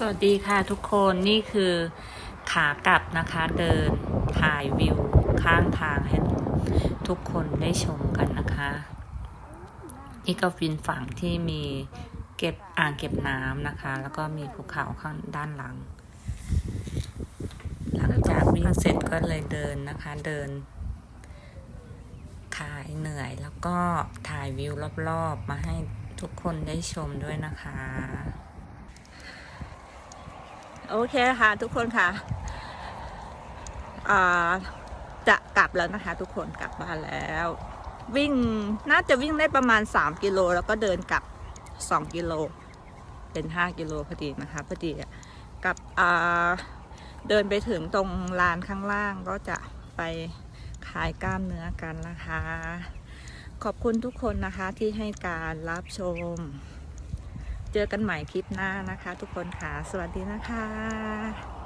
สวัสดีค่ะทุกคนนี่คือขากลับนะคะเดินถ่ายวิวข้างทางให้ทุกคนได้ชมกันนะคะนี่ก็ฟินฝั่งที่มีเก็บอ่างเก็บน้ำนะคะ แล้วก็มีภูเขาข้างด้านหลัง หลังจากวิ่งเสร็จก็เลยเดินนะคะเดินคลายเหนื่อยแล้วก็ถ่ายวิวรอบๆ มาให้ทุกคนได้ชมด้วยนะคะ โอเคค่ะทุกคนค่ะจะกลับแล้วนะคะ ทุกคนกลับบ้านแล้ว วิ่งน่าจะวิ่งได้ประมาณ 3 กิโลแล้วก็เดินกลับ 2 กิโลเป็น 5 กิโลพอดีนะคะพอดีกับเดินไปถึงตรงลานข้างล่างก็จะไปขายกล้ามเนื้อกันนะคะ ขอบคุณทุกคนนะคะที่ให้การรับชม เจอกันใหม่คลิปหน้านะคะ ทุกคนค่ะ สวัสดีนะคะ